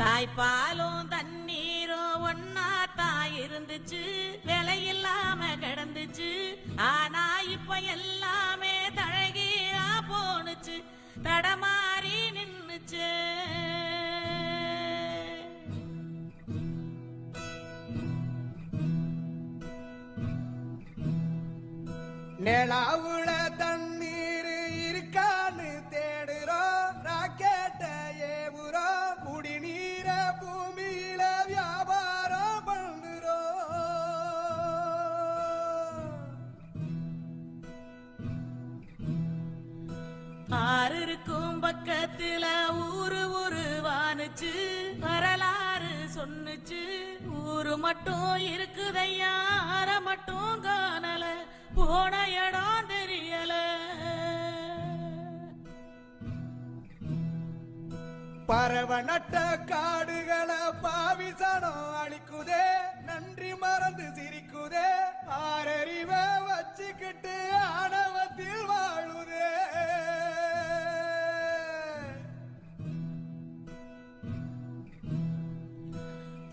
தாய்ப்பாலும் தண்ணீரும் ஒன்னாத்தான் இருந்துச்சு விலை இல்லாம கிடந்துச்சு. ஆனா இப்ப எல்லாமே தழகீழா போனுச்சு தடமாறி நின்னுச்சு. நிலாவுல தன் ஆறு இருக்கும் பக்கத்துல ஊரு ஊரு வானுச்சு வரலாறு சொன்னுச்சு. ஊரு மட்டும் இருக்குதையா மட்டும் காணல போன இடம் தெரியல. பறவ நட்ட காடுகளை பாவிசனம் அழிக்குதே நன்றி மறந்து சிரிக்குதே. ஆறறிவ வச்சுக்கிட்டு ஆணவத்தில்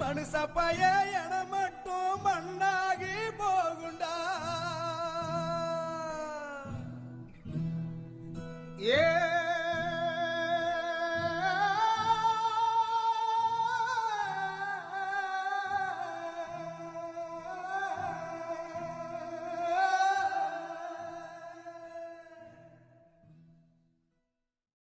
மனுஷ பய என மட்டும் மண்ணாகி போகுண்டா. ஏ